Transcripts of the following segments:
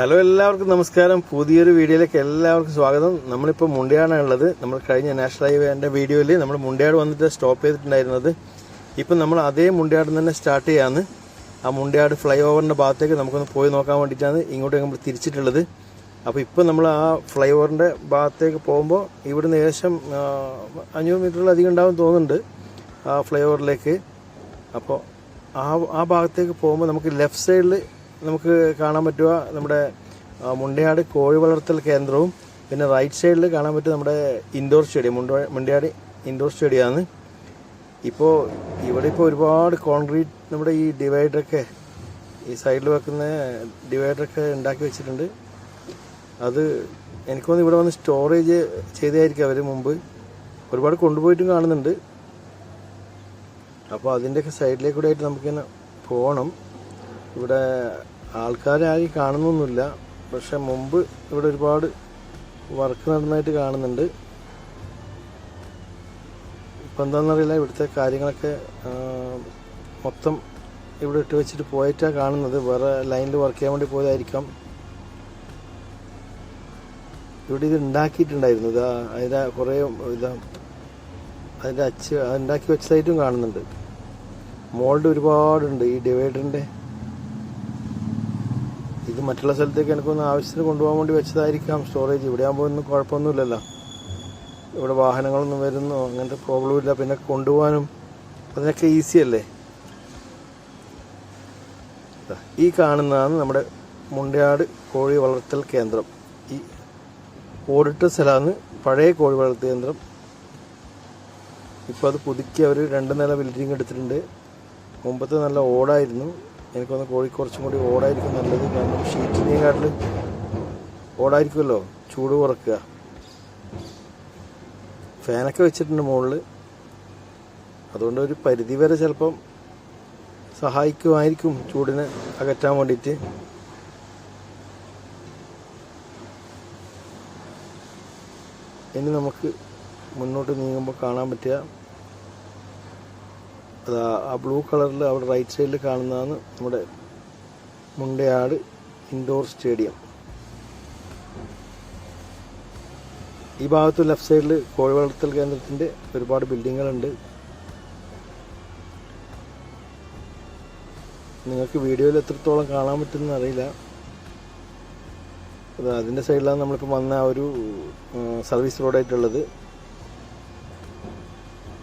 Hello എല്ലാവർക്കും നമസ്കാരം. പുതിയൊരു വീഡിയോയിലേക്ക് എല്ലാവർക്കും സ്വാഗതം. നമ്മളിപ്പോൾ മുണ്ടിയാടാണുള്ളത് നമ്മൾ കഴിഞ്ഞ നാഷണൽ ഹൈവേന്റെ വീഡിയോയിൽ നമ്മൾ മുണ്ടിയാട് വന്നിട്ട് സ്റ്റോപ്പ് ചെയ്തിട്ടുണ്ടായിരുന്നത്. ഇപ്പം നമ്മൾ അതേ മുണ്ടിയാട് തന്നെ സ്റ്റാർട്ട് ചെയ്യാന്ന് ആ മുണ്ടിയാട് ഫ്ലൈ ഓവറിന്റെ ഭാഗത്തേക്ക് നമുക്കൊന്ന് പോയി നോക്കാൻ വേണ്ടിയിട്ടാണ് ഇങ്ങോട്ട് നമ്മൾ തിരിച്ചിട്ടുള്ളത്. അപ്പോൾ ഇപ്പോൾ നമ്മൾ ആ ഫ്ലൈ ഓവറിന്റെ ഭാഗത്തേക്ക് പോകുമ്പോൾ ഇവിടുന്ന് ഏകദേശം അഞ്ഞൂറ് മീറ്ററിലധികം ഉണ്ടാവും തോന്നുന്നുണ്ട് ആ ഫ്ലൈ ഓവറിലേക്ക് അപ്പോൾ ആ ആ ഭാഗത്തേക്ക് പോകുമ്പോൾ നമുക്ക് ലെഫ്റ്റ് സൈഡിൽ നമുക്ക് കാണാൻ പറ്റുക നമ്മുടെ മുണ്ടയാട് കോഴി വളർത്തൽ കേന്ദ്രവും പിന്നെ റൈറ്റ് സൈഡിൽ കാണാൻ പറ്റും നമ്മുടെ ഇൻഡോർ സ്റ്റേഡിയം മുണ്ട മുണ്ടയാട് ഇൻഡോർ സ്റ്റേഡിയമാണ് ഇപ്പോൾ ഇവിടെ ഇപ്പോൾ ഒരുപാട് കോൺക്രീറ്റ് നമ്മുടെ ഈ ഡിവൈഡറൊക്കെ ഈ സൈഡിൽ വെക്കുന്ന ഡിവൈഡറൊക്കെ ഉണ്ടാക്കി വെച്ചിട്ടുണ്ട്. അത് എനിക്കൊന്ന് ഇവിടെ വന്ന് സ്റ്റോറേജ് ചെയ്തായിരിക്കും അവർ മുമ്പ്. ഒരുപാട് കൊണ്ടുപോയിട്ടും കാണുന്നുണ്ട്. അപ്പോൾ അതിന്റെയൊക്കെ സൈഡിലേക്കൂടെ ആയിട്ട് നമുക്കിങ്ങനെ പോകണം ഇവിടെ ആൾക്കാരെ ആരും കാണുന്നൊന്നുമില്ല. പക്ഷെ മുമ്പ് ഇവിടെ ഒരുപാട് വർക്ക് നടന്നതായിട്ട് കാണുന്നുണ്ട്. ഇപ്പം എന്താണെന്നറിയില്ല ഇവിടുത്തെ കാര്യങ്ങളൊക്കെ മൊത്തം ഇവിടെ ഇട്ട് വെച്ചിട്ട് പോയിട്ടാണ് കാണുന്നത്. വേറെ ലൈനിൽ വർക്ക് ചെയ്യാൻ വേണ്ടി പോയതായിരിക്കാം. ഇവിടെ ഇത് ഉണ്ടാക്കിയിട്ടുണ്ടായിരുന്നു. ഇതാ അതിന്റെ കുറേ ഇതാ അതിന്റെ അച്ച് ഉണ്ടാക്കി വെച്ചതായിട്ടും കാണുന്നുണ്ട്. മോൾഡ് ഒരുപാടുണ്ട്. ഈ ഡിവൈഡറിന്റെ ഇത് മറ്റുള്ള സ്ഥലത്തേക്ക് എനിക്കൊന്ന് ആവശ്യത്തിന് കൊണ്ടുപോകാൻ വേണ്ടി വെച്ചതായിരിക്കാം. സ്റ്റോറേജ് ഇവിടെ ആകുമ്പോൾ ഒന്നും കുഴപ്പമൊന്നുമില്ലല്ലോ. ഇവിടെ വാഹനങ്ങളൊന്നും വരുന്നു അങ്ങനത്തെ പ്രോബ്ലം ഇല്ല. പിന്നെ കൊണ്ടുപോകാനും അതിനൊക്കെ ഈസി അല്ലേ? ഈ കാണുന്നതാണ് നമ്മുടെ മുണ്ടയാട് കോഴി വളർത്തൽ കേന്ദ്രം. ഈ ഓടിട്ട സ്ഥലമാണ് പഴയ കോഴി വളർത്തൽ കേന്ദ്രം. ഇപ്പോൾ അത് പുതുക്കി അവർ രണ്ട് നില ബിൽഡിംഗ് എടുത്തിട്ടുണ്ട്. മുമ്പത്തെ നല്ല ഓടായിരുന്നു. എനിക്കൊന്ന് കോഴി കുറച്ചും കൂടി ഓടായിരിക്കും നല്ലത്. കാരണം ഷീറ്റിനെക്കാട്ടിൽ ഓടായിരിക്കുമല്ലോ? ചൂട് കുറക്കുക. ഫാനൊക്കെ വെച്ചിട്ടുണ്ട് മുകളിൽ അതുകൊണ്ട് ഒരു പരിധി വരെ ചിലപ്പം സഹായിക്കുമായിരിക്കും ചൂടിനെ അകറ്റാൻ വേണ്ടിയിട്ട്. ഇനി നമുക്ക് മുന്നോട്ട് നീങ്ങുമ്പോൾ കാണാൻ പറ്റിയ അത് ആ- ബ്ലൂ കളറിൽ അവിടെ റൈറ്റ് സൈഡിൽ കാണുന്നതാണ് നമ്മുടെ മുണ്ടയാട് ഇൻഡോർ സ്റ്റേഡിയം ഈ ഭാഗത്ത് ലെഫ്റ്റ് സൈഡിൽ കോഴി വളർത്തൽ കേന്ദ്രത്തിന്റെ ഒരുപാട് ബിൽഡിങ്ങുകളുണ്ട് നിങ്ങൾക്ക് വീഡിയോയിൽ എത്രത്തോളം കാണാൻ പറ്റുമെന്ന് അറിയില്ല. അത് അതിന്റെ സൈഡിലാണ് നമ്മളിപ്പോൾ വന്ന ഒരു സർവീസ് റോഡായിട്ടുള്ളത്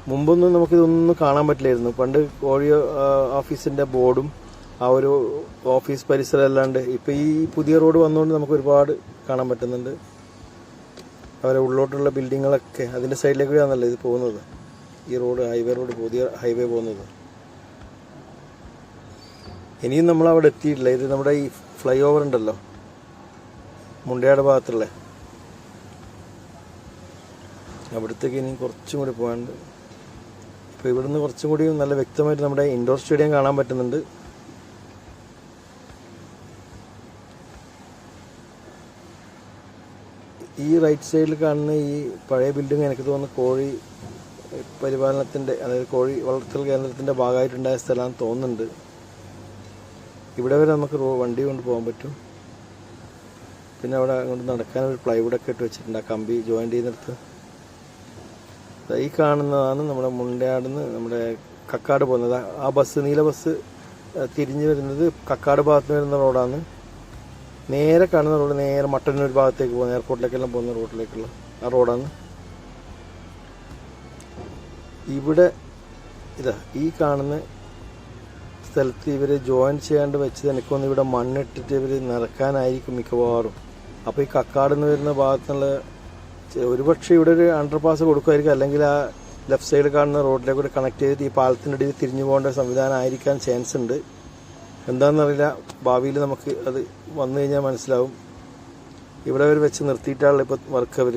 മുമ്പൊന്നും നമുക്കിതൊന്നും കാണാൻ പറ്റില്ലായിരുന്നു. പണ്ട് കോഴി ഓഫീസിന്റെ ബോർഡും ആ ഒരു ഓഫീസ് പരിസരം അല്ലാണ്ട് ഇപ്പൊ ഈ പുതിയ റോഡ് വന്നുകൊണ്ട് നമുക്ക് ഒരുപാട് കാണാൻ പറ്റുന്നുണ്ട്. അവരെ ഉള്ളോട്ടുള്ള ബിൽഡിങ്ങുകളൊക്കെ അതിന്റെ സൈഡിലേക്ക് കൂടിയാണല്ലോ ഇത് പോകുന്നത്. ഈ റോഡ് ഹൈവേ റോഡ് പുതിയ ഹൈവേ പോകുന്നത്. ഇനിയും നമ്മൾ അവിടെ എത്തിയിട്ടില്ല. ഇത് നമ്മുടെ ഈ ഫ്ലൈ ഓവർ ഉണ്ടല്ലോ. മുണ്ടയാട് ഭാഗത്തുള്ള. അവിടത്തേക്ക് ഇനി കുറച്ചും കൂടി പോകാനുണ്ട്. ഇപ്പോൾ നിന്ന് കുറച്ചും കൂടി നല്ല വ്യക്തമായിട്ട് നമ്മുടെ ഇൻഡോർ സ്റ്റേഡിയം കാണാൻ പറ്റുന്നുണ്ട്. ഈ റൈറ്റ് സൈഡിൽ കാണുന്ന ഈ പഴയ ബിൽഡിംഗ് എനിക്ക് തോന്നുന്നു കോഴി പരിപാലനത്തിന്റെ അതായത് കോഴി വളർത്തൽ കേന്ദ്രത്തിന്റെ ഭാഗമായിട്ടുണ്ടായ സ്ഥലമാണെന്ന് തോന്നുന്നുണ്ട്. ഇവിടെ വരെ നമുക്ക് വണ്ടി കൊണ്ട് പോകാൻ പറ്റും. പിന്നെ അവിടെ അങ്ങോട്ട് നടക്കാൻ ഒരു പ്ലൈവുഡൊക്കെ ഇട്ട് വെച്ചിട്ടുണ്ട്. ആ കമ്പി ജോയിൻ ചെയ്യുന്നിടത്ത്. ഈ കാണുന്നതാണ് നമ്മുടെ മുണ്ടയാടുന്ന് നമ്മുടെ കക്കാട് പോകുന്നത്. ആ ബസ് നീല ബസ് തിരിഞ്ഞു വരുന്നത് കക്കാട് ഭാഗത്ത് വരുന്ന റോഡാണ്. നേരെ കാണുന്ന റോഡ് നേരെ മട്ടന്നൂർ ഭാഗത്തേക്ക് പോകുന്ന എയർപോർട്ടിലേക്കെല്ലാം പോകുന്ന റോഡിലേക്കുള്ള ആ റോഡാണ്. ഇവിടെ ഇതാ ഈ കാണുന്ന സ്ഥലത്ത് ഇവർ ജോയിൻ ചെയ്യാണ്ട് വെച്ചത് എനിക്കൊന്ന് ഇവിടെ മണ്ണിട്ടിട്ട് ഇവർ നിറക്കാനായിരിക്കും മിക്കവാറും. അപ്പോൾ ഈ കക്കാട് നിന്ന് വരുന്ന ഭാഗത്തുനിന്നുള്ള ചെ- ഒരുപക്ഷെ ഇവിടെ ഒരു അണ്ടർ പാസ് കൊടുക്കുമായിരിക്കും. അല്ലെങ്കിൽ ആ ലെഫ്റ്റ് സൈഡിൽ കാണുന്ന റോഡിലേക്ക് കൂടെ കണക്ട് ചെയ്ത് ഈ പാലത്തിന്റെ ഇടയിൽ തിരിഞ്ഞു പോകേണ്ട സംവിധാനം ആയിരിക്കാൻ ചാൻസ് ഉണ്ട്. എന്താണെന്നറിയില്ല. ഭാവിയിൽ നമുക്ക് അത് വന്നു കഴിഞ്ഞാൽ മനസ്സിലാവും. ഇവിടെ അവർ വെച്ച് നിർത്തിയിട്ടാണല്ലോ ഇപ്പോൾ വർക്ക് അവർ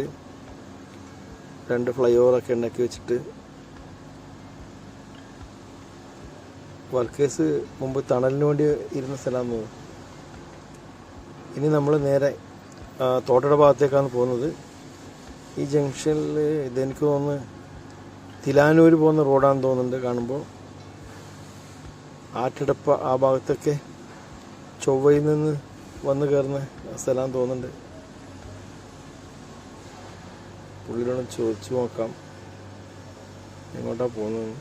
രണ്ട് ഫ്ലൈ ഓവറൊക്കെ ഉണ്ടാക്കി വെച്ചിട്ട്. വർക്കേഴ്സ് മുമ്പ് തണലിന് വേണ്ടി ഇരുന്ന തോന്നുന്നു. ഇനി നമ്മൾ നേരെ തോട്ടയുടെ ഭാഗത്തേക്കാണ് പോകുന്നത്. ഈ ജംഗ്ഷനിൽ ഇതെനിക്ക് തോന്നുന്നു തിലാനൂർ പോകുന്ന റോഡാണെന്ന് തോന്നുന്നുണ്ട് കാണുമ്പോൾ. ആറ്റടപ്പ ആ ഭാഗത്തൊക്കെ ചൊവ്വയിൽ നിന്ന് വന്ന് കയറുന്ന സ്ഥലമാണെന്ന് തോന്നുന്നുണ്ട്. പുള്ളിയോട് ചോദിച്ചു നോക്കാം. എങ്ങോട്ടാണ് പോകുന്നത്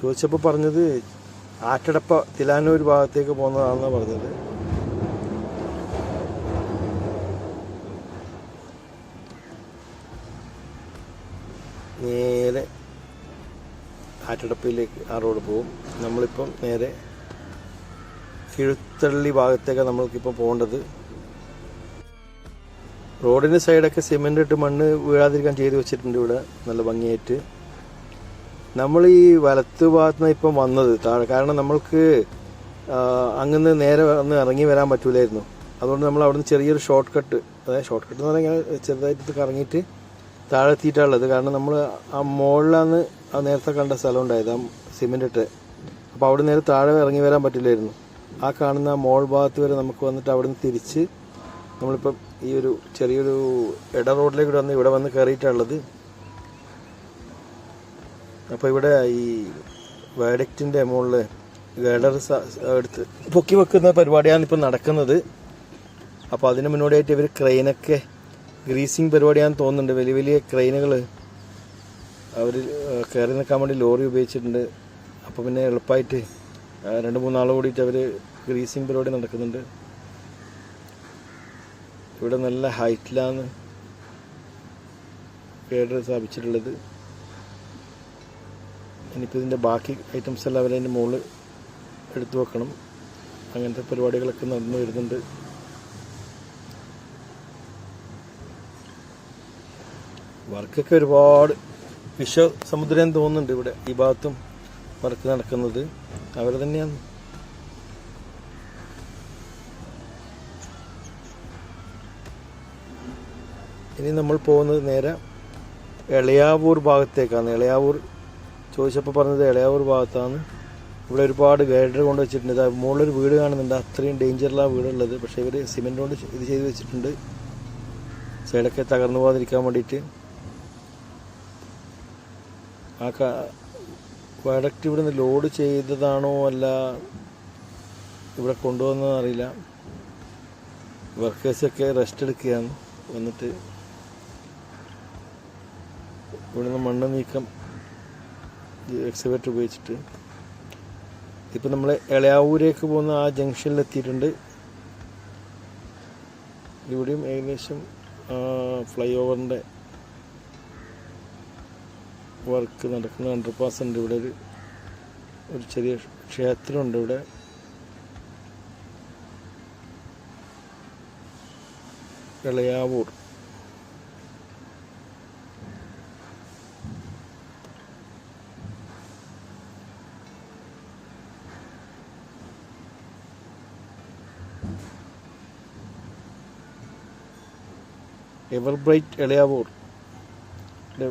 ചോദിച്ചപ്പോൾ പറഞ്ഞത് ആറ്റടപ്പ തിലാനൂർ ഭാഗത്തേക്ക് പോകുന്നതാണെന്നാണ് പറഞ്ഞത്. നേരെ ആറ്റടപ്പയിലേക്ക് ആ റോഡ് പോകും. നമ്മളിപ്പം നേരെ കിഴുത്തള്ളി ഭാഗത്തേക്ക് നമ്മൾക്കിപ്പം പോകേണ്ടത്. റോഡിന്റെ സൈഡൊക്കെ സിമെന്റ് ഇട്ട് മണ്ണ് വീഴാതിരിക്കാൻ ചെയ്ത് വെച്ചിട്ടുണ്ട് ഇവിടെ. നല്ല ഭംഗിയായിട്ട്. നമ്മൾ ഈ വലത്ത് ഭാഗത്തുനിന്ന് ഇപ്പം വന്നത് കാരണം നമ്മൾക്ക് അങ്ങനെ നേരെ ഒന്ന് ഇറങ്ങി വരാൻ പറ്റൂലായിരുന്നു. അതുകൊണ്ട് നമ്മൾ അവിടുന്ന് ചെറിയൊരു ഷോർട്ട് കട്ട് അതായത് ഷോർട്ട് കട്ട് എന്ന് പറഞ്ഞാൽ ഇങ്ങനെ ചെറുതായിട്ട് കറങ്ങിയിട്ട് താഴെ കാരണം നമ്മൾ ആ മുകളിലാണ് ആ നേരത്തെ കണ്ട സ്ഥലം ഉണ്ടായത് ആ സിമെന്റ് ഇട്ട്. അപ്പോൾ അവിടെ നേരെ താഴെ ഇറങ്ങി വരാൻ പറ്റില്ലായിരുന്നു. ആ കാണുന്ന മോൾ ഭാഗത്ത് വരെ നമുക്ക് വന്നിട്ട് അവിടുന്ന് തിരിച്ച് നമ്മളിപ്പം ഈ ഒരു ചെറിയൊരു ഇട റോഡിലേക്ക് വന്ന് ഇവിടെ വന്ന് കയറിയിട്ടുള്ളത് അപ്പോൾ ഇവിടെ ഈ വയഡക്റ്റിന്റെ മുകളിൽ ഗഡർ എടുത്ത് പൊക്കി വെക്കുന്ന പരിപാടിയാണ് ഇപ്പോൾ നടക്കുന്നത്. അപ്പോൾ അതിന് മുന്നോടിയായിട്ട് ഇവർ ക്രെയിനൊക്കെ ഗ്രീസിങ് പരിപാടിയാണെന്ന് തോന്നുന്നുണ്ട്. വലിയ വലിയ ക്രെയിനുകൾ അവർ കയറി നിൽക്കാൻ വേണ്ടി ലോറി ഉപയോഗിച്ചിട്ടുണ്ട്. അപ്പോൾ പിന്നെ എളുപ്പമായിട്ട് രണ്ട് മൂന്നാൾ കൂടിയിട്ട് അവർ ഗ്രീസിങ് പരിപാടി നടക്കുന്നുണ്ട്. ഇവിടെ നല്ല ഹൈറ്റിലാണ് കേഡർ സ്ഥാപിച്ചിട്ടുള്ളത്. ഇനിയിപ്പോൾ ഇതിന്റെ ബാക്കി ഐറ്റംസ് എല്ലാം അവരതിന്റെ മുകളിൽ എടുത്തു വെക്കണം. അങ്ങനത്തെ പരിപാടികളൊക്കെ നടന്നു വരുന്നുണ്ട്. വർക്കൊക്കെ ഒരുപാട് വിശ്വ സമുദ്രം തോന്നുന്നുണ്ട് ഇവിടെ. ഈ ഭാഗത്തും വർക്ക് നടക്കുന്നത്. അവർ തന്നെയാണ്. ഇനി നമ്മൾ പോകുന്നത് നേരെ എളയാവൂർ ഭാഗത്തേക്കാണ്. എളയാവൂർ ചോദിച്ചപ്പോൾ പറഞ്ഞത് ഇളയാവൂർ ഭാഗത്താണ്. ഇവിടെ ഒരുപാട് ഗൈഡർ കൊണ്ട് വെച്ചിട്ടുണ്ട്. ഇതാ മുകളിലൊരു വീട് കാണുന്നുണ്ട്. അത്രയും ഡേഞ്ചറിലാണ് വീടുള്ളത്. പക്ഷേ ഇവർ സിമെന്റ് കൊണ്ട് ഇത് ചെയ്ത് വെച്ചിട്ടുണ്ട്. സൈഡൊക്കെ തകർന്നു പോകാതിരിക്കാൻ വേണ്ടിയിട്ട്. ആ പ്രൊഡക്റ്റ് ഇവിടെ ലോഡ് ചെയ്തതാണോ അല്ല ഇവിടെ കൊണ്ടുവന്നതെന്ന് അറിയില്ല. വർക്കേഴ്സൊക്കെ റെസ്റ്റ് എടുക്കുകയാണ്. വന്നിട്ട് ഇവിടുന്ന് മണ്ണ് നീക്കം എക്സിവേറ്റർ ഉപയോഗിച്ചിട്ട്. ഇപ്പം നമ്മൾ എളയാവൂരേക്ക് പോകുന്ന ആ ജംഗ്ഷനിൽ എത്തിയിട്ടുണ്ട് ഇവിടെയും ഏകദേശം ഫ്ലൈ ഓവറിന്റെ വർക്ക് നടക്കുന്ന അണ്ടർ പാസ് ഉണ്ട്. ഇവിടെ ഒരു ഒരു ചെറിയ ക്ഷേത്രമുണ്ട് ഇവിടെ. Elayavoor. Ever Bright Elayavoor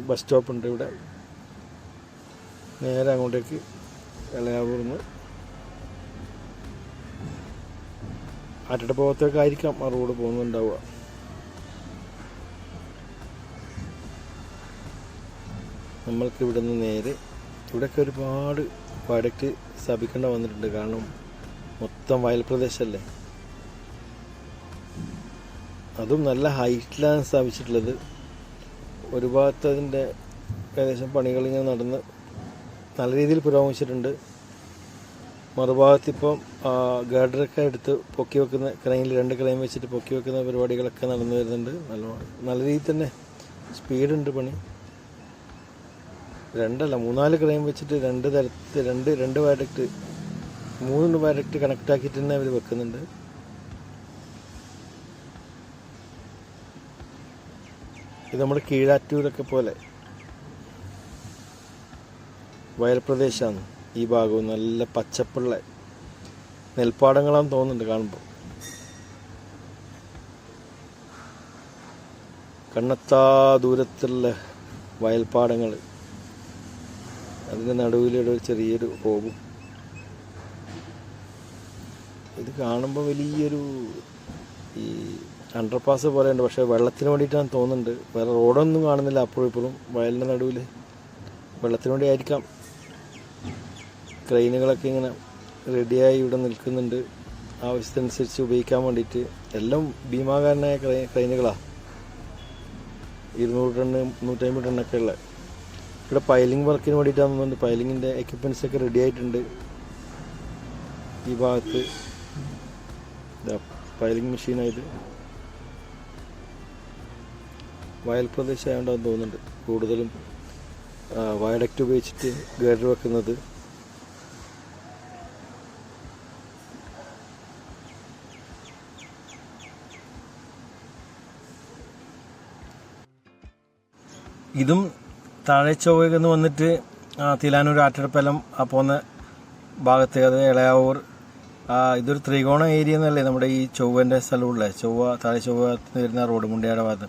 bus stop ഉണ്ട് ഇവിടെ. നേരെ അങ്ങോട്ടേക്ക് എളയാവൂർ നിന്ന് ആറ്റടപ്പുറത്തേക്കായിരിക്കാം ആ റോഡ് പോകുന്നുണ്ടാവുക. നമ്മൾക്ക് ഇവിടെ നിന്ന് നേരെ ഇവിടെയൊക്കെ ഒരുപാട് പ്രോഡക്റ്റ് സ്ഥാപിക്കേണ്ട വന്നിട്ടുണ്ട്. കാരണം മൊത്തം വയൽ പ്രദേശമല്ലേ അതും നല്ല ഹൈറ്റിലാണ് സ്ഥാപിച്ചിട്ടുള്ളത്. ഒരു ഭാഗത്ത് അതിന്റെ ഏകദേശം പണികളിങ്ങനെ നടന്ന് നല്ല രീതിയിൽ പുരോഗമിച്ചിട്ടുണ്ട്. മറുഭാഗത്ത് ഇപ്പം എടുത്ത് പൊക്കി വെക്കുന്ന ക്രൈനിൽ രണ്ട് ക്രൈൻ വെച്ചിട്ട് പൊക്കി വെക്കുന്ന പരിപാടികളൊക്കെ നടന്നു വരുന്നുണ്ട്. നല്ല നല്ല രീതിയിൽ തന്നെ സ്പീഡുണ്ട് പണി. രണ്ടല്ല മൂന്നാൽ ക്രൈം വെച്ചിട്ട് രണ്ട് തരത്തിൽ രണ്ട് രണ്ട് വയറക്റ്റ് മൂന്ന് വയറക്റ്റ് കണക്ട് ആക്കിയിട്ട് തന്നെ അവർ വെക്കുന്നുണ്ട്. ഇത് നമ്മുടെ കീഴാറ്റൂരൊക്കെ പോലെ. വയൽ പ്രദേശമാണ് ഈ ഭാഗവും നല്ല പച്ചപ്പുള്ള നെൽപ്പാടങ്ങളാന്ന് തോന്നുന്നുണ്ട് കാണുമ്പോൾ കണ്ണത്താ ദൂരത്തുള്ള വയൽപ്പാടങ്ങൾ. അതിന്റെ നടുവിലൂടെ ഒരു ചെറിയൊരു പോകും ഇത് കാണുമ്പോൾ വലിയൊരു ഈ അണ്ടർപാസ് പോലെ ഉണ്ട്. പക്ഷേ വെള്ളത്തിന് വേണ്ടിയിട്ടാണ് തോന്നുന്നുണ്ട്. വേറെ റോഡൊന്നും കാണുന്നില്ല. അപ്പുറം ഇപ്പുറം വയലിന്റെ നടുവിൽ വെള്ളത്തിന് വേണ്ടി ആയിരിക്കാം. ക്രെയിനുകളൊക്കെ ഇങ്ങനെ റെഡിയായി ഇവിടെ നിൽക്കുന്നുണ്ട്. ആവശ്യത്തിനനുസരിച്ച് ഉപയോഗിക്കാൻ വേണ്ടിയിട്ട്. എല്ലാം ഭീമാകാരനായ ക്രൈ ക്രെയിനുകളാണ് ഇരുന്നൂറ് ടണ്ണ് നൂറ്റമ്പത് ടണ്ണൊക്കെ ഉള്ള. ഇവിടെ പൈലിംഗ് വർക്കിന് വേണ്ടിയിട്ടാണെന്നുണ്ട് പൈലിങ്ങിന്റെ എക്യുപ്മെന്റ്സ് ഒക്കെ റെഡി ആയിട്ടുണ്ട്. ഈ ഭാഗത്ത്. പൈലിംഗ് മെഷീനായത് വയൽ പ്രദേശമായതുകൊണ്ടാന്ന് തോന്നുന്നുണ്ട്. കൂടുതലും വയഡക്റ്റ് ഉപയോഗിച്ചിട്ട് ഗേഡർ വെക്കുന്നത്. ഇതും താഴെ ചൊവ്വന്ന് വന്നിട്ട് ആ, തിലാനൂർ ആറ്റടപ്പലം ആ പോകുന്ന ഭാഗത്ത് അത് ഇളയാവൂർ ഇതൊരു ത്രികോണ ഏരിയ എന്നല്ലേ നമ്മുടെ ഈ ചൊവ്വന്റെ സ്ഥലമുള്ളത് ചൊവ്വ താഴെ ചൊവ്വ വരുന്ന റോഡ് മുണ്ടയാട് ഭാഗത്ത്.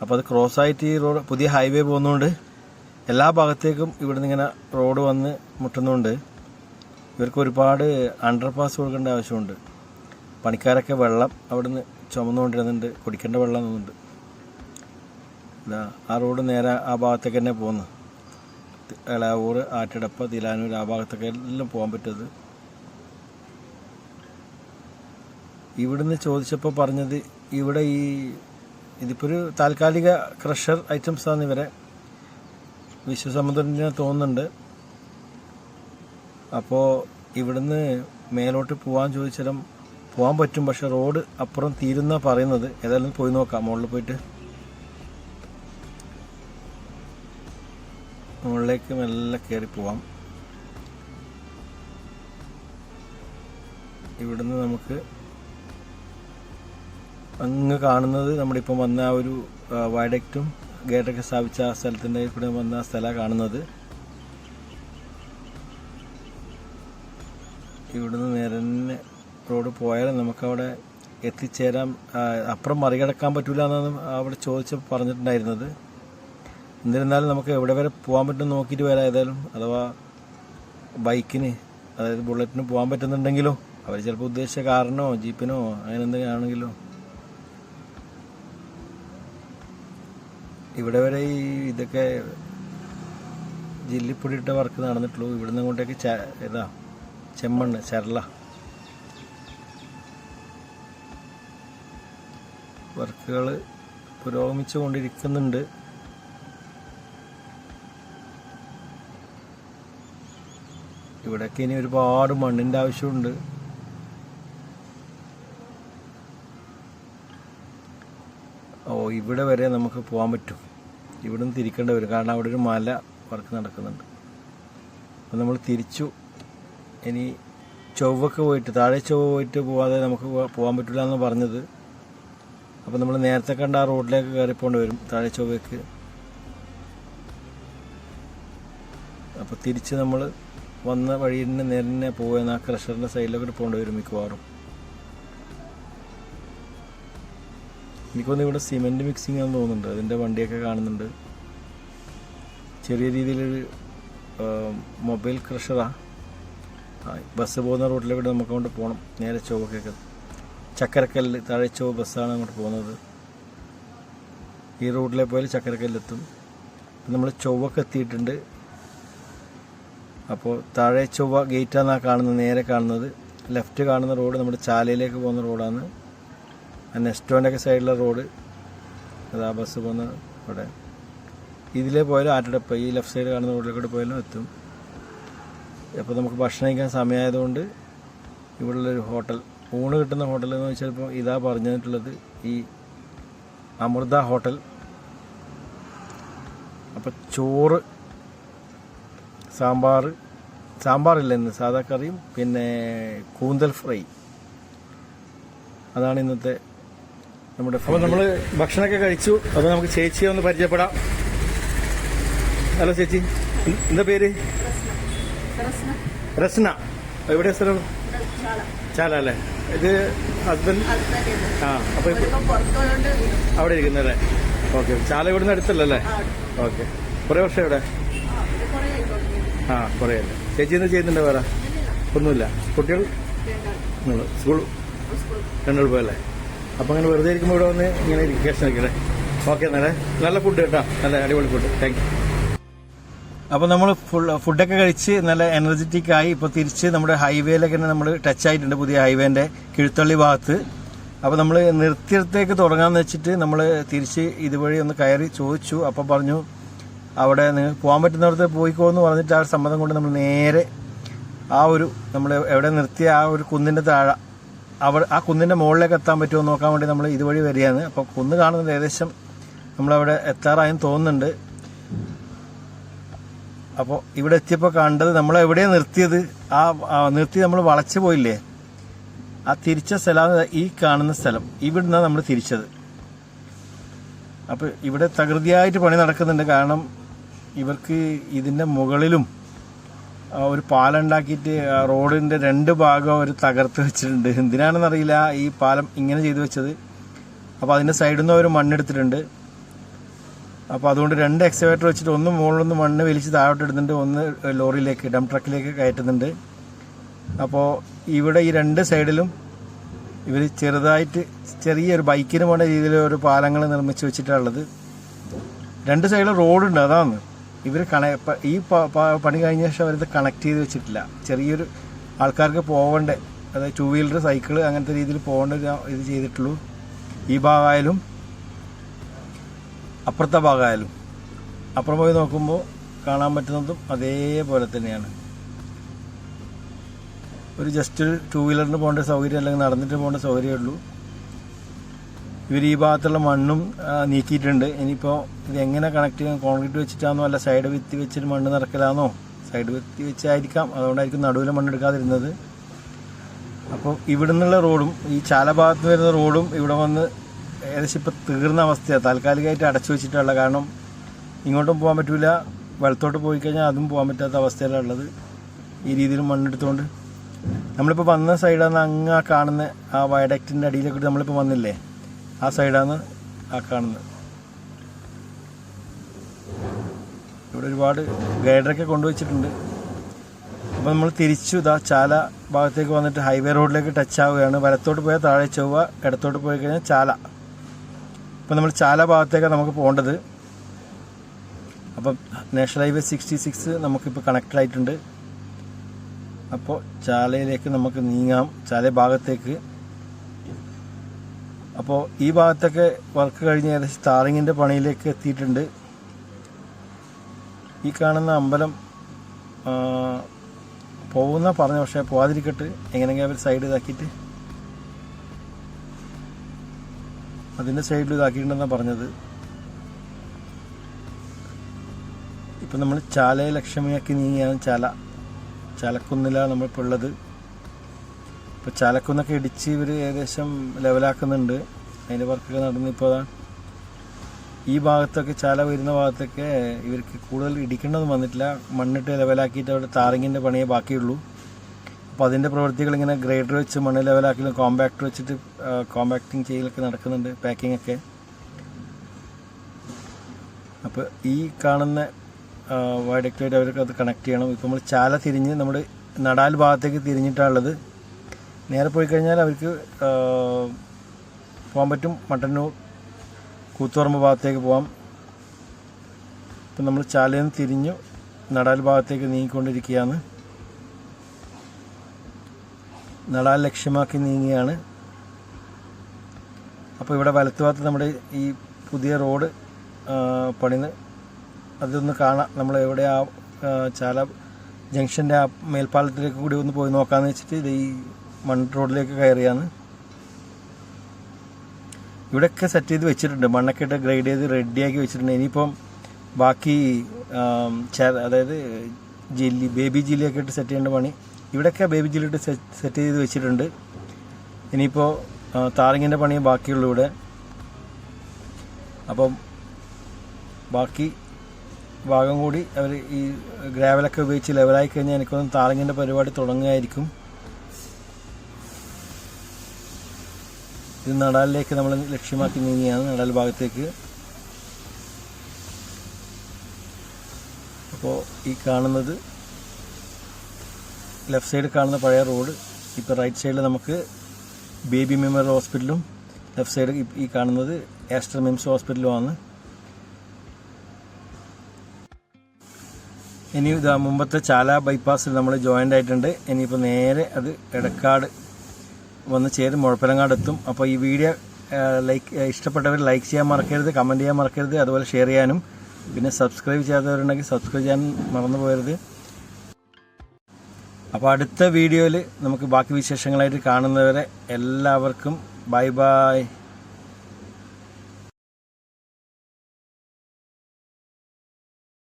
അപ്പോൾ അത് ക്രോസ് ആയിട്ട് ഈ റോഡ് പുതിയ ഹൈവേ പോകുന്നതുകൊണ്ട് എല്ലാ ഭാഗത്തേക്കും ഇവിടുന്ന് ഇങ്ങനെ റോഡ് വന്ന് മുട്ടുന്നുണ്ട് ഇവർക്ക് ഒരുപാട് അണ്ടർപാസ് കൊടുക്കേണ്ട ആവശ്യമുണ്ട്. പണിക്കാരൊക്കെ വെള്ളം അവിടുന്ന് ചുമന്നുകൊണ്ടിരുന്നുണ്ട്. കുടിക്കേണ്ട വെള്ളം എന്നുണ്ട് ആ റോഡ് നേരെ ആ ഭാഗത്തേക്ക് തന്നെ പോകുന്നു എളാവൂർ ആറ്റിടപ്പ തിലാനൂർ ആ ഭാഗത്തൊക്കെ എല്ലാം പോകാൻ പറ്റത് ഇവിടുന്ന് ചോദിച്ചപ്പോൾ പറഞ്ഞത് ഇവിടെ ഈ ഇതിപ്പോൾ ഒരു താൽക്കാലിക ക്രഷർ ഐറ്റംസ് ആണ് ഇവരെ വിശ്വസമുദ്രനെ തോന്നുന്നുണ്ട്. അപ്പോൾ ഇവിടുന്ന് മേലോട്ട് പോകാൻ ചോദിച്ചാലും പോകാൻ പറ്റും പക്ഷെ റോഡ് അപ്പുറം തീരുന്ന പറയുന്നത്. ഏതായാലും പോയി നോക്കാം മുകളിൽ പോയിട്ട്. മുകളിലേക്ക് മെല്ലെ കയറി പോവാം. ഇവിടുന്ന് നമുക്ക് അങ്ങ് കാണുന്നത് നമ്മളിപ്പം വന്ന ആ ഒരു വയഡക്റ്റും ഗേറ്റൊക്കെ സ്ഥാപിച്ച ആ സ്ഥലത്തിന്റെ കൂടെ വന്ന സ്ഥലമാണ് കാണുന്നത്. ഇവിടുന്ന് നേരെ തന്നെ റോഡ് പോയാൽ നമുക്കവിടെ എത്തിച്ചേരാം. ആ, അപ്പുറം മറികടക്കാൻ പറ്റൂല എന്നാണ് അവിടെ ചോദിച്ച് പറഞ്ഞിട്ടുണ്ടായിരുന്നത്. എന്നിരുന്നാലും നമുക്ക് എവിടെ വരെ പോകാൻ പറ്റും നോക്കിയിട്ട് വരാം ഏതായാലും. അഥവാ ബൈക്കിന് അതായത് ബുള്ളറ്റിന് പോകാൻ പറ്റുന്നുണ്ടെങ്കിലോ അവർ ചിലപ്പോൾ ഉദ്ദേശിച്ച കാറിനോ ജീപ്പിനോ അങ്ങനെ എന്തെങ്കിലും ആണെങ്കിലോ. ഇവിടെ വരെ ഈ ഇതൊക്കെ ജില്ലിപ്പൊടിയിട്ട വർക്ക് നടന്നിട്ടുള്ളൂ. ഇവിടുന്ന് അങ്ങോട്ടേക്ക് ഇതാ ചെമ്മണ്ണ് ചരള. വർക്കുകൾ പുരോഗമിച്ചു കൊണ്ടിരിക്കുന്നുണ്ട്. ഇവിടെയൊക്കെ ഇനി ഒരുപാട് മണ്ണിന്റെ ആവശ്യമുണ്ട്. ഇവിടെ വരെ നമുക്ക് പോകാൻ പറ്റും. ഇവിടുന്ന് തിരിക്കേണ്ടി വരും. കാരണം അവിടെ ഒരു മല വർക്ക് നടക്കുന്നുണ്ട്. അപ്പം നമ്മൾ തിരിച്ചു. ഇനി ചൊവ്വക്ക് പോയിട്ട് താഴെ ചൊവ്വ പോയിട്ട് പോവാതെ നമുക്ക് പോകാൻ പറ്റില്ല എന്ന് പറഞ്ഞത്. അപ്പം നമ്മൾ നേരത്തെ കണ്ട ആ റോഡിലേക്ക് കയറിപ്പോണ്ട് വരും താഴെ ചൊവ്വയ്ക്ക് അപ്പോൾ തിരിച്ച് നമ്മൾ വന്ന വഴി തന്നെ നേരെ പോകുന്ന ആ ക്രഷറിന്റെ സൈഡിലൊക്കെ പോകേണ്ടി വരും മിക്കവാറും. എനിക്കൊന്ന് ഇവിടെ സിമെന്റ് മിക്സിംഗ് ആണെന്ന് തോന്നുന്നുണ്ട്. അതിന്റെ വണ്ടിയൊക്കെ കാണുന്നുണ്ട്. ചെറിയ രീതിയിലൊരു മൊബൈൽ ക്രഷറാ. ബസ് പോകുന്ന റൂട്ടിലൂടെ നമുക്ക് അങ്ങോട്ട് പോകണം നേരെ ചൊവ്വക്കൊക്കെ ചക്കരക്കല്ല് താഴെ ചൊവ്വ ബസ്സാണ് അങ്ങോട്ട് പോകുന്നത്. ഈ റൂട്ടിലെ പോയാൽ ചക്കരക്കല്ലെത്തും. നമ്മൾ ചൊവ്വൊക്കെ എത്തിയിട്ടുണ്ട്. അപ്പോൾ താഴെ ചൊവ്വ ഗേറ്റാണ് കാണുന്നത് നേരെ കാണുന്നത്. ലെഫ്റ്റ് കാണുന്ന റോഡ് നമ്മുടെ ചാലയിലേക്ക് പോകുന്ന റോഡാണ് ആ നെസ്റ്റോന്റെ ഒക്കെ സൈഡിലെ റോഡ് അതാ ബസ് പോകുന്ന അവിടെ. ഇതിലേ പോയാലും ആറ്റടപ്പ് ഈ ലെഫ്റ്റ് സൈഡ് കാണുന്ന റോഡിലേക്കൂടെ പോയാലും എത്തും. അപ്പോൾ നമുക്ക് ഭക്ഷണം കഴിക്കാൻ സമയമായതുകൊണ്ട് ഇവിടെയുള്ളൊരു ഹോട്ടൽ ഊണ് കിട്ടുന്ന ഹോട്ടൽ എന്ന് വെച്ചാൽ ഇപ്പോൾ ഇതാ പറഞ്ഞിട്ടുള്ളത് ഈ അമൃത ഹോട്ടൽ. അപ്പോൾ ചോറ് സാമ്പാർ സാമ്പാറില്ല ഇന്ന്. സാധാ കറിയും പിന്നെ കൂന്തൽ ഫ്രൈ. അതാണ് ഇന്നത്തെ നമ്മുടെ അപ്പോൾ നമ്മൾ ഭക്ഷണമൊക്കെ കഴിച്ചു. അപ്പോൾ നമുക്ക് ചേച്ചിയെ ഒന്ന് പരിചയപ്പെടാം. ഹലോ ചേച്ചി. എന്താ പേര്? രസ്ന. എവിടെ സ്ഥലം ചാല അല്ലേ? ഇത് ഹസ്ബൻഡ് ആ അപ്പൊ അവിടെ ഇരിക്കുന്നല്ലേ ഓക്കെ ചാല ഇവിടുന്ന് അടുത്തല്ലേ ഓക്കെ. കുറേ വർഷം ഇവിടെ? ആ കുറെ അല്ലേ ചേച്ചി എന്താ ചെയ്യുന്നുണ്ട് വേറെ? ഒന്നുമില്ല. കുട്ടികൾ? സ്കൂൾ? രണ്ടു പോയല്ലേ? അപ്പോൾ അങ്ങനെ വെറുതെ ഇരിക്കുമ്പോൾ ഇവിടെ വന്ന് ഇങ്ങനെ ഇരിക്കേഷൻ ഇരിക്കണേ ഓക്കെ എന്നാലേ. നല്ല ഫുഡ് കേട്ടോ. നല്ല അടിപൊളി ഫുഡ് താങ്ക് യു അപ്പോൾ നമ്മൾ ഫുഡൊക്കെ കഴിച്ച് നല്ല എനർജറ്റിക് ആയി ഇപ്പൊ തിരിച്ച് നമ്മുടെ ഹൈവേയിലൊക്കെ നമ്മൾ ടച്ച് ആയിട്ടുണ്ട് പുതിയ ഹൈവേന്റെ കിഴുത്തള്ളി ഭാഗത്ത്. അപ്പോൾ നമ്മൾ നിർത്തിയിടത്തേക്ക് തുടങ്ങാമെന്ന് വെച്ചിട്ട് നമ്മൾ തിരിച്ച് ഇതുവഴി ഒന്ന് കയറി ചോദിച്ചു. അപ്പോൾ പറഞ്ഞു അവിടെ നിങ്ങൾ പോകാൻ പറ്റുന്നിടത്ത് പോയിക്കോ എന്ന് പറഞ്ഞിട്ട് ആ സമ്മതം കൊണ്ട് നമ്മൾ നേരെ ആ ഒരു നമ്മൾ എവിടെ നിർത്തിയ ആ ഒരു കുന്നിന്റെ താഴെ അവിടെ ആ കുന്നിന്റെ മുകളിലേക്ക് എത്താൻ പറ്റുമോ നോക്കാൻ വേണ്ടി നമ്മൾ ഇതുവഴി വരികയാണ്. അപ്പോൾ കുന്ന് കാണുന്നത് ഏകദേശം നമ്മളവിടെ എത്താറായും തോന്നുന്നുണ്ട്. അപ്പോൾ ഇവിടെ എത്തിയപ്പോൾ കണ്ടത് നമ്മൾ എവിടെയാണ് നിർത്തിയത്? ആ നിർത്തി നമ്മൾ വളച്ചു പോയില്ലേ? ആ തിരിച്ച സ്ഥലമാണ് ഈ കാണുന്ന സ്ഥലം. ഇവിടുന്നാണ് നമ്മൾ തിരിച്ചത്. അപ്പോൾ ഇവിടെ തകൃതിയായിട്ട് പണി നടക്കുന്നുണ്ട്. കാരണം ഇവർക്ക് ഇതിന്റെ മുകളിലും ഒരു പാലം ഉണ്ടാക്കിയിട്ട് റോഡിന്റെ രണ്ട് ഭാഗം അവർ തകർത്ത് വെച്ചിട്ടുണ്ട്. എന്തിനാണെന്നറിയില്ല ഈ പാലം ഇങ്ങനെ ചെയ്തു വെച്ചത്. അപ്പോൾ അതിന്റെ സൈഡിൽ നിന്ന് അവർ മണ്ണെടുത്തിട്ടുണ്ട്. അപ്പോൾ അതുകൊണ്ട് രണ്ട് എക്സവേറ്റർ വെച്ചിട്ട് ഒന്ന് മുകളിലൊന്ന് മണ്ണ് വലിച്ച് താഴോട്ട് ഇടുന്നുണ്ട് ഒന്ന് ലോറിയിലേക്ക് ഡം ട്രക്കിലേക്ക് കയറ്റുന്നുണ്ട്. അപ്പോൾ ഇവിടെ ഈ രണ്ട് സൈഡിലും ഇവർ ചെറുതായിട്ട് ചെറിയൊരു ബൈക്കിന് പോകേണ്ട രീതിയിൽ ഒരു പാലങ്ങൾ നിർമ്മിച്ച് വെച്ചിട്ടുള്ളത് രണ്ട് സൈഡിലും റോഡുണ്ട് അതാണ്. ഇവർ കണ ഈ പണി കഴിഞ്ഞ ശേഷം അവരിത് കണക്ട് ചെയ്ത് വെച്ചിട്ടില്ല. ചെറിയൊരു ആൾക്കാർക്ക് പോകേണ്ട അതായത് ടു വീലർ സൈക്കിൾ അങ്ങനത്തെ രീതിയിൽ പോകേണ്ട ഇത് ചെയ്തിട്ടുള്ളൂ. ഈ ഭാഗമായാലും അപ്പുറത്തെ ഭാഗമായാലും. അപ്പുറം പോയി നോക്കുമ്പോൾ കാണാൻ പറ്റുന്നതും അതേപോലെ തന്നെയാണ്. ഒരു ജസ്റ്റ് ടൂ വീലറിന് പോകേണ്ട സൗകര്യം അല്ലെങ്കിൽ നടന്നിട്ട് പോകേണ്ട സൗകര്യമേ ഉള്ളൂ. ഇവർ ഈ ഭാഗത്തുള്ള മണ്ണും നീക്കിയിട്ടുണ്ട്. ഇനിയിപ്പോൾ ഇത് എങ്ങനെ കണക്ട് ചെയ്യാൻ കോൺക്രീറ്റ് വെച്ചിട്ടാണോ അല്ല സൈഡ് വിത്തി വെച്ചിട്ട് മണ്ണ് നിറക്കലാണോ സൈഡ് വിത്തി വെച്ചായിരിക്കാം. അതുകൊണ്ടായിരിക്കും നടുവിലെ മണ്ണ് എടുക്കാതിരുന്നത്. അപ്പോൾ ഇവിടെ നിന്നുള്ള റോഡും ഈ ചാല ഭാഗത്ത് വരുന്ന റോഡും ഇവിടെ വന്ന് ഏകദേശം ഇപ്പോൾ തീർന്ന അവസ്ഥയാണ് താൽക്കാലികമായിട്ട് അടച്ചു വെച്ചിട്ടുള്ള കാരണം ഇങ്ങോട്ടും പോകാൻ പറ്റില്ല വെള്ളത്തോട്ട് പോയി കഴിഞ്ഞാൽ അതും പോകാൻ പറ്റാത്ത അവസ്ഥയിലാണ് ഉള്ളത്. ഈ രീതിയിൽ മണ്ണെടുത്തുകൊണ്ട് നമ്മളിപ്പോൾ വന്ന സൈഡാണ് അങ്ങ് കാണുന്ന ആ വയഡക്റ്റിന്റെ അടിയിലേക്ക് നമ്മളിപ്പോൾ വന്നില്ലേ? ആ സൈഡാണ് ആ കാണുന്നത്. ഇവിടെ ഒരുപാട് ഗൈഡറൊക്കെ കൊണ്ടുവച്ചിട്ടുണ്ട്. അപ്പോൾ നമ്മൾ തിരിച്ചു ഇതാ ചാല ഭാഗത്തേക്ക് വന്നിട്ട് ഹൈവേ റോഡിലേക്ക് ടച്ച് ആവുകയാണ്. വലത്തോട്ട് പോയാൽ താഴെ ചൊവ്വ ഇടത്തോട്ട് പോയി കഴിഞ്ഞാൽ ചാല. അപ്പോൾ നമ്മൾ ചാല ഭാഗത്തേക്കാണ് നമുക്ക് പോകേണ്ടത്. അപ്പം നാഷണൽ ഹൈവേ സിക്സ്റ്റി സിക്സ് നമുക്കിപ്പോൾ കണക്റ്റഡ് ആയിട്ടുണ്ട്. അപ്പോൾ ചാലയിലേക്ക് നമുക്ക് നീങ്ങാം. ചാല ഭാഗത്തേക്ക്. അപ്പോൾ ഈ ഭാഗത്തൊക്കെ വർക്ക് കഴിഞ്ഞ് ഏകദേശം താറിങ്ങിന്റെ പണിയിലേക്ക് എത്തിയിട്ടുണ്ട്. ഈ കാണുന്ന അമ്പലം പോകുന്ന പറഞ്ഞു പക്ഷേ പോവാതിരിക്കട്ട്. എങ്ങനെയെങ്കിലും അവർ സൈഡ് ഇതാക്കിയിട്ട് അതിന്റെ സൈഡിൽ ഇതാക്കിയിട്ടുണ്ടെന്നാണ് പറഞ്ഞത്. ഇപ്പം നമ്മൾ ചാലയെ ലക്ഷ്യമാക്കി നീങ്ങിയാണ് ചാല ചാലക്കുന്നിലാണ് നമ്മളിപ്പോൾ ഉള്ളത്. ഇപ്പോൾ ചാലക്കുന്നൊക്കെ ഇടിച്ച് ഇവർ ഏകദേശം ലെവലാക്കുന്നുണ്ട്. അതിന്റെ വർക്കൊക്കെ നടന്നിപ്പോൾ അതാണ് അതാ ഈ ഭാഗത്തൊക്കെ ചാല വരുന്ന ഭാഗത്തൊക്കെ ഇവർക്ക് കൂടുതൽ ഇടിക്കേണ്ടതും വന്നിട്ടില്ല. മണ്ണിട്ട് ലെവലാക്കിയിട്ട് അവിടെ താറിങ്ങിന്റെ പണിയേ ബാക്കിയുള്ളൂ. അപ്പോൾ അതിന്റെ പ്രവൃത്തികൾ ഇങ്ങനെ ഗ്രേഡർ വെച്ച് മണ്ണ് ലെവലാക്കലും കോമ്പാക്ടർ വെച്ചിട്ട് കോമ്പാക്ടിങ് ചെയ്യലൊക്കെ നടക്കുന്നുണ്ട് പാക്കിംഗ് ഒക്കെ അപ്പോൾ ഈ കാണുന്ന വയഡക്റ്റായിട്ട് അവർക്ക് അത് കണക്ട് ചെയ്യണം. ഇപ്പോൾ നമ്മൾ ചാല തിരിഞ്ഞ് നമ്മുടെ നടാൽ ഭാഗത്തേക്ക് തിരിഞ്ഞിട്ടാണുള്ളത്. നേരെ പോയി കഴിഞ്ഞാൽ അവർക്ക് പോകാൻ പറ്റും. മട്ടന്നൂർ കൂത്തുപറമ്പ് ഭാഗത്തേക്ക് പോകാം ഇപ്പം നമ്മൾ ചാലയിൽ നിന്ന് തിരിഞ്ഞു നടാൽ ഭാഗത്തേക്ക് നീങ്ങിക്കൊണ്ടിരിക്കുകയാണ്. നടാൽ ലക്ഷ്യമാക്കി നീങ്ങിയാണ് അപ്പോൾ ഇവിടെ വലത്തുഭാഗത്ത് നമ്മുടെ ഈ പുതിയ റോഡ് പണിന്ന് അതൊന്ന് കാണാം. നമ്മൾ എവിടെ ആ, ചാല ജംഗ്ഷന്റെ ആ മേൽപ്പാലത്തിലേക്ക് കൂടി ഒന്ന് പോയി നോക്കാമെന്ന് വെച്ചിട്ട് ഇത് ഈ മൺ റോഡിലേക്ക് കയറിയാണ്. ഇവിടെയൊക്കെ സെറ്റ് ചെയ്ത് വെച്ചിട്ടുണ്ട്. മണ്ണൊക്കെ ഇട്ട് ഗ്രൈഡ് ചെയ്ത് റെഡിയാക്കി വെച്ചിട്ടുണ്ട്. ഇനിയിപ്പം ബാക്കി അതായത് ജെല്ലി ബേബി ജെല്ലിയൊക്കെ ഇട്ട് സെറ്റ് ചെയ്യേണ്ട പണി. ഇവിടെയൊക്കെ ബേബി ജെല്ലി ഇട്ട് സെറ്റ് ചെയ്ത് വെച്ചിട്ടുണ്ട്. ഇനിയിപ്പോൾ താറിങ്ങിന്റെ പണിയേ ബാക്കിയുള്ളൂ ഇവിടെ. അപ്പം ബാക്കി ഭാഗം കൂടി അവർ ഈ ഗ്രാവലൊക്കെ ഉപയോഗിച്ച് ലെവലായി കഴിഞ്ഞാൽ എനിക്കൊന്ന് താറിങ്ങിന്റെ പരിപാടി തുടങ്ങുകയായിരിക്കും. ഇത് നടാലിലേക്ക് നമ്മൾ ലക്ഷ്യമാക്കി നീങ്ങിയാണ് നടാൽ ഭാഗത്തേക്ക്. അപ്പോൾ ഈ കാണുന്നത് ലെഫ്റ്റ് സൈഡ് കാണുന്ന പഴയ റോഡ് ഇപ്പോൾ റൈറ്റ് സൈഡിൽ നമുക്ക് ബേബി മെമ്മോറിയൽ ഹോസ്പിറ്റലും ലെഫ്റ്റ് സൈഡ് ഈ കാണുന്നത് ആസ്റ്റർ മിംസ് ഹോസ്പിറ്റലുമാണ്. ഇനി ഇതാ മുമ്പത്തെ ചാല ബൈപ്പാസിൽ നമ്മൾ ജോയിന്റ് ആയിട്ടുണ്ട്. ഇനിയിപ്പോൾ നേരെ അത് എടക്കാട് വന്ന് ചേരും മുഴപ്പലങ്ങാട് എത്തും അപ്പോൾ ഈ വീഡിയോ ലൈക്ക് ഇഷ്ടപ്പെട്ടവർ ലൈക്ക് ചെയ്യാൻ മറക്കരുത് കമന്റ് ചെയ്യാൻ മറക്കരുത് അതുപോലെ ഷെയർ ചെയ്യാനും. പിന്നെ സബ്സ്ക്രൈബ് ചെയ്യാത്തവരുണ്ടെങ്കിൽ സബ്സ്ക്രൈബ് ചെയ്യാൻ മറന്നു പോകരുത്. അപ്പോൾ അടുത്ത വീഡിയോയിൽ നമുക്ക് ബാക്കി വിശേഷങ്ങളായിട്ട് കാണുന്നവരെ എല്ലാവർക്കും ബൈ ബൈ